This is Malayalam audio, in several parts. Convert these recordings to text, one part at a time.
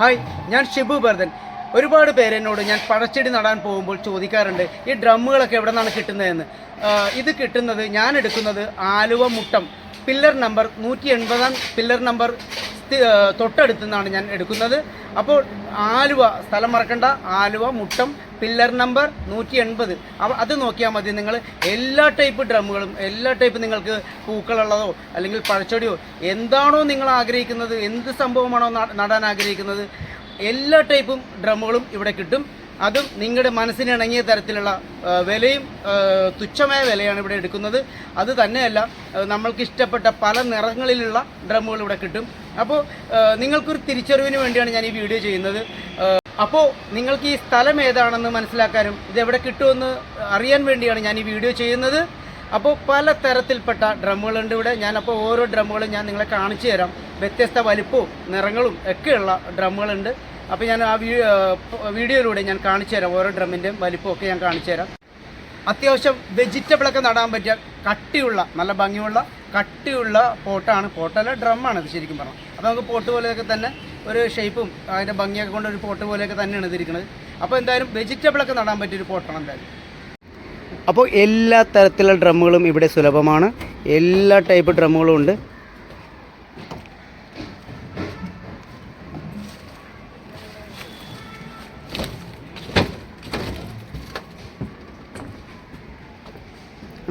ഹായ് ഞാൻ ഷിബു ഭരതൻ. ഒരുപാട് പേരെന്നോട് ഞാൻ പഴച്ചെടി നടാൻ പോകുമ്പോൾ ചോദിക്കാറുണ്ട് ഈ ഡ്രമ്മുകളൊക്കെ എവിടെ നിന്നാണ് കിട്ടുന്നതെന്ന്? ഇത് കിട്ടുന്നത് ഞാൻ എടുക്കുന്നത് ആലുവ മുട്ടം. പില്ലർ നമ്പർ നൂറ്റി എൺപതാം പില്ലർ നമ്പർ തൊട്ടടുത്തു തൊട്ടടുത്ത് നിന്നാണ് ഞാൻ എടുക്കുന്നത്. അപ്പോൾ ആലുവ സ്ഥലം മറക്കണ്ട ആലുവ മുട്ടം പില്ലർ നമ്പർ നൂറ്റി എൺപത് അത് നോക്കിയാൽ മതി നിങ്ങൾ എല്ലാ ടൈപ്പ് ഡ്രമ്മുകളും എല്ലാ ടൈപ്പ് നിങ്ങൾക്ക് പൂക്കളുള്ളതോ അല്ലെങ്കിൽ പഴച്ചെടിയോ എന്താണോ നിങ്ങൾ ആഗ്രഹിക്കുന്നത് എന്ത് സംഭവമാണോ നടാൻ ആഗ്രഹിക്കുന്നത് എല്ലാ ടൈപ്പും ഡ്രമ്മുകളും ഇവിടെ കിട്ടും. അതും നിങ്ങളുടെ മനസ്സിന് ഇണങ്ങിയ തരത്തിലുള്ള വിലയും തുച്ഛമായ വിലയാണ് ഇവിടെ എടുക്കുന്നത്. അത് തന്നെയല്ല നമ്മൾക്ക് ഇഷ്ടപ്പെട്ട പല നിറങ്ങളിലുള്ള ഡ്രമ്മുകൾ ഇവിടെ കിട്ടും. അപ്പോൾ നിങ്ങൾക്കൊരു തിരിച്ചറിവിന് വേണ്ടിയാണ് ഞാൻ ഈ വീഡിയോ ചെയ്യുന്നത്. അപ്പോൾ നിങ്ങൾക്ക് ഈ സ്ഥലം ഏതാണെന്ന് മനസ്സിലാക്കാനും ഇതെവിടെ കിട്ടുമെന്ന് അറിയാൻ വേണ്ടിയാണ് ഞാൻ ഈ വീഡിയോ ചെയ്യുന്നത്. അപ്പോൾ പല തരത്തിൽപ്പെട്ട ഡ്രമ്മുകളുണ്ട് ഇവിടെ. ഞാനപ്പോൾ ഓരോ ഡ്രമ്മുകളും ഞാൻ നിങ്ങളെ കാണിച്ചു തരാം. വ്യത്യസ്ത വലിപ്പവും നിറങ്ങളും ഒക്കെയുള്ള ഡ്രമ്മുകളുണ്ട്. അപ്പോൾ ഞാൻ ആ വീഡിയോയിലൂടെ ഞാൻ കാണിച്ചു തരാം ഓരോ ഡ്രമ്മിന്റെയും വലിപ്പമൊക്കെ ഞാൻ കാണിച്ചു തരാം. അത്യാവശ്യം വെജിറ്റബിളൊക്കെ നടാൻ പറ്റിയ കട്ടിയുള്ള നല്ല ഭംഗിയുള്ള കട്ടിയുള്ള പോട്ടാണ്. പോട്ടല്ല ഡ്രമ്മാണ് ഇത് ശരിക്കും പറഞ്ഞാൽ. അപ്പോൾ നമുക്ക് പോട്ട് പോലെയൊക്കെ തന്നെ ഒരു ഷേപ്പും അതിന്റെ ഭംഗിയൊക്കെ കൊണ്ട് ഒരു പോട്ട് പോലെയൊക്കെ തന്നെയാണ് ഇതിരിക്കുന്നത്. അപ്പോൾ എന്തായാലും വെജിറ്റബിളൊക്കെ നടാൻ പറ്റിയൊരു പോട്ടാണ് എന്തായാലും. അപ്പോൾ എല്ലാ തരത്തിലുള്ള ഡ്രമ്മുകളും ഇവിടെ സുലഭമാണ്. എല്ലാ ടൈപ്പ് ഡ്രമ്മുകളും ഉണ്ട്.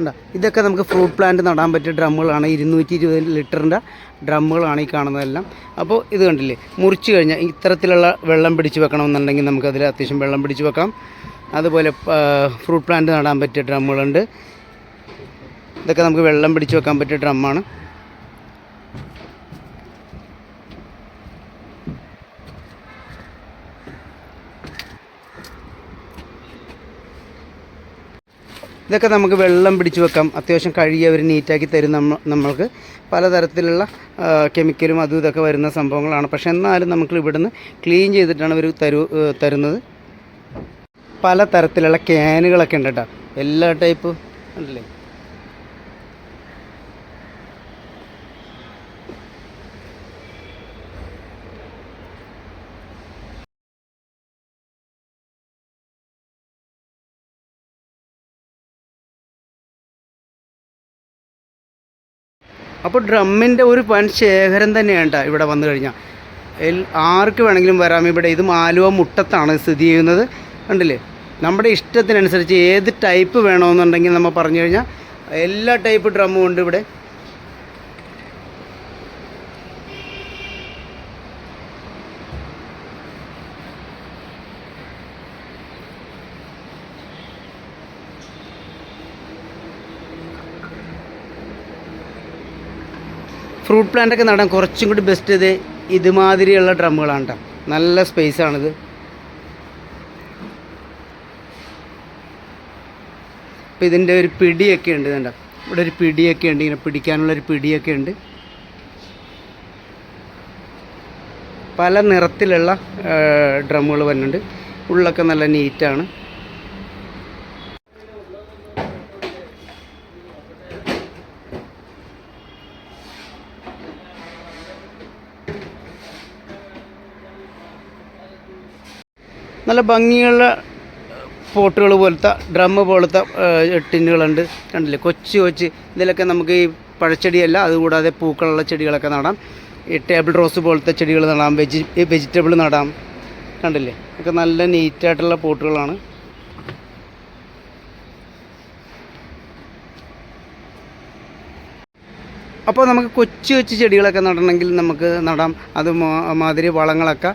കണ്ടോ ഇതൊക്കെ നമുക്ക് ഫ്രൂട്ട് പ്ലാന്റ് നടാൻ പറ്റിയ ഡ്രമ്മുകളാണ്. ഇരുന്നൂറ്റി ഇരുപത് ലിറ്ററിന്റെ ഡ്രമ്മുകളാണ് ഈ കാണുന്നതെല്ലാം. അപ്പോൾ ഇത് കണ്ടില്ലേ? മുറിച്ച് കഴിഞ്ഞാൽ ഇത്തരത്തിലുള്ള വെള്ളം പിടിച്ച് വെക്കണമെന്നുണ്ടെങ്കിൽ നമുക്കതിൽ അത്യാവശ്യം വെള്ളം പിടിച്ച് വെക്കാം. അതുപോലെ ഫ്രൂട്ട് പ്ലാന്റ് നടാൻ പറ്റിയ ഡ്രമ്മുകളുണ്ട്. ഇതൊക്കെ നമുക്ക് വെള്ളം പിടിച്ച് വെക്കാൻ പറ്റിയ ഡ്രമ്മാണ്. ഇതൊക്കെ നമുക്ക് വെള്ളം പിടിച്ച് വെക്കാം. അത്യാവശ്യം കഴുകി അവർ നീറ്റാക്കി തരും നമ്മ നമ്മൾക്ക്. പലതരത്തിലുള്ള കെമിക്കലും അതും ഇതൊക്കെ വരുന്ന സംഭവങ്ങളാണ്. പക്ഷേ എന്നാലും നമുക്ക് ഇവിടുന്ന് ക്ലീൻ ചെയ്തിട്ടാണ് ഇവർ തരു തരുന്നത്. പല തരത്തിലുള്ള ക്യാനുകളൊക്കെ ഉണ്ട് കേട്ടോ എല്ലാ ടൈപ്പ് ഉണ്ടല്ലേ? അപ്പോൾ ഡ്രമ്മിന്റെ ഒരു വൻ ശേഖരം തന്നെയാണ് കേട്ടോ ഇവിടെ വന്നു കഴിഞ്ഞാൽ ആർക്ക് വേണമെങ്കിലും വരാം. ഇവിടെ ഇത് ആലുവ മുട്ടത്താണ് സ്ഥിതി ചെയ്യുന്നത്. കണ്ടില്ലേ? നമ്മുടെ ഇഷ്ടത്തിനനുസരിച്ച് ഏത് ടൈപ്പ് വേണമെന്നുണ്ടെങ്കിൽ നമ്മൾ പറഞ്ഞു കഴിഞ്ഞാൽ എല്ലാ ടൈപ്പ് ഡ്രമ്മും ഉണ്ട് ഇവിടെ. ഫ്രൂട്ട് പ്ലാന്റ് ഒക്കെ നടാൻ കുറച്ചും കൂടി ബെസ്റ്റ് ഇത് ഇതുമാതിരിയുള്ള ഡ്രമ്മുകളാണ് കേട്ടോ നല്ല സ്പേസ് ആണിത്. അപ്പോൾ ഇതിന്റെ ഒരു പിടിയൊക്കെ ഉണ്ട് കണ്ട? ഇവിടെ ഒരു പിടിയൊക്കെ ഉണ്ട് ഇങ്ങനെ പിടിക്കാനുള്ള ഒരു പിടിയൊക്കെ ഉണ്ട്. പല നിറത്തിലുള്ള ഡ്രമ്മുകൾ വരുന്നുണ്ട് ഉള്ളൊക്കെ നല്ല നീറ്റാണ് നല്ല ഭംഗിയുള്ള പോട്ടുകൾ പോലത്തെ ഡ്രമ്മ് പോലത്തെ ടിന്നുകളുണ്ട് കണ്ടില്ലേ? കൊച്ചു കൊച്ച് ഇതിലൊക്കെ നമുക്ക് ഈ പഴച്ചെടിയല്ല അതുകൂടാതെ പൂക്കളുള്ള ചെടികളൊക്കെ നടാം. ഈ ടേബിൾ റോസ് പോലത്തെ ചെടികൾ നടാം വെജി വെജിറ്റബിൾ നടാം. കണ്ടില്ലേ? ഒക്കെ നല്ല നീറ്റായിട്ടുള്ള പോട്ടുകളാണ്. അപ്പോൾ നമുക്ക് കൊച്ചു കൊച്ചു ചെടികളൊക്കെ നടണമെങ്കിൽ നമുക്ക് നടാം. അത് മാതിരി വളങ്ങളൊക്കെ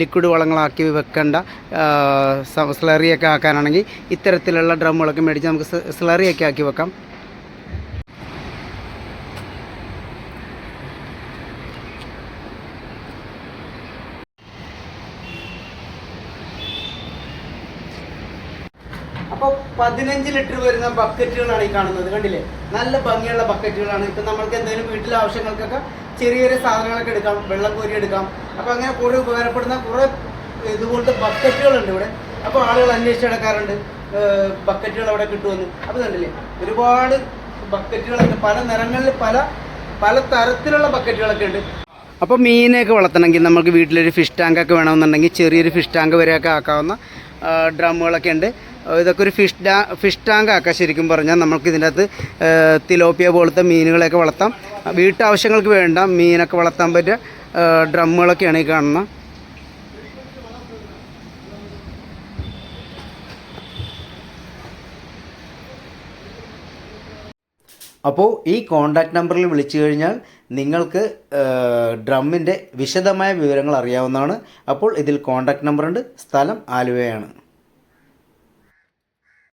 ലിക്വിഡ് വളങ്ങളാക്കി വെക്കേണ്ട. സ്ലറിയൊക്കെ ആക്കാനാണെങ്കിൽ ഇത്തരത്തിലുള്ള ഡ്രമ്മുകളൊക്കെ മേടിച്ച് നമുക്ക് സ്ലറിയൊക്കെ ആക്കി വെക്കാം. അപ്പോൾ പതിനഞ്ച് ലിറ്റർ വരുന്ന ബക്കറ്റുകളാണ് ഈ കാണുന്നത് കണ്ടില്ലേ? നല്ല ഭംഗിയുള്ള ബക്കറ്റുകളാണ്. ഇപ്പം നമ്മൾക്ക് എന്തെങ്കിലും വീട്ടിലെ ആവശ്യങ്ങൾക്കൊക്കെ ചെറിയ ചെറിയ സാധനങ്ങളൊക്കെ എടുക്കാം വെള്ളം കോരി എടുക്കാം. അപ്പോൾ അങ്ങനെ കുറേ ഉപകാരപ്പെടുന്ന കുറേ ഇതുപോലത്തെ ബക്കറ്റുകളുണ്ട് ഇവിടെ. അപ്പോൾ ആളുകൾ അന്വേഷിച്ച് നടക്കാറുണ്ട് ബക്കറ്റുകൾ അവിടെ കിട്ടുമെന്ന്. അപ്പോൾ കണ്ടില്ലേ? ഒരുപാട് ബക്കറ്റുകളൊക്കെ പല നിറങ്ങളിൽ പല പല തരത്തിലുള്ള ബക്കറ്റുകളൊക്കെ ഉണ്ട്. അപ്പോൾ മീനൊക്കെ വളർത്തണമെങ്കിൽ നമുക്ക് വീട്ടിലൊരു ഫിഷ് ടാങ്ക് ഒക്കെ വേണമെന്നുണ്ടെങ്കിൽ ചെറിയൊരു ഫിഷ് ടാങ്ക് വരെയൊക്കെ ആക്കാവുന്ന ഡ്രമ്മുകളൊക്കെ ഉണ്ട്. ഇതൊക്കെ ഒരു ഫിഷ് ഡാ ഫിഷ് ടാങ്ക് ആക്കാം ശരിക്കും പറഞ്ഞാൽ നമുക്ക് ഇതിന്റെ അകത്ത് തിലോപ്പിയ പോലത്തെ മീനുകളെയൊക്കെ വളർത്താം. വീട്ടാവശ്യങ്ങൾക്ക് വേണ്ട മീനൊക്കെ വളർത്താൻ പറ്റിയ ഡ്രമ്മുകളൊക്കെയാണ് ഈ കാണുന്നത് അപ്പോൾ ഈ കോൺടാക്റ്റ് നമ്പറിൽ വിളിച്ചു കഴിഞ്ഞാൽ നിങ്ങൾക്ക് ഡ്രമ്മിന്റെ വിശദമായ വിവരങ്ങൾ അറിയാവുന്നതാണ്. അപ്പോൾ ഇതിൽ കോൺടാക്റ്റ് നമ്പറുണ്ട് സ്ഥലം ആലുവയാണ്.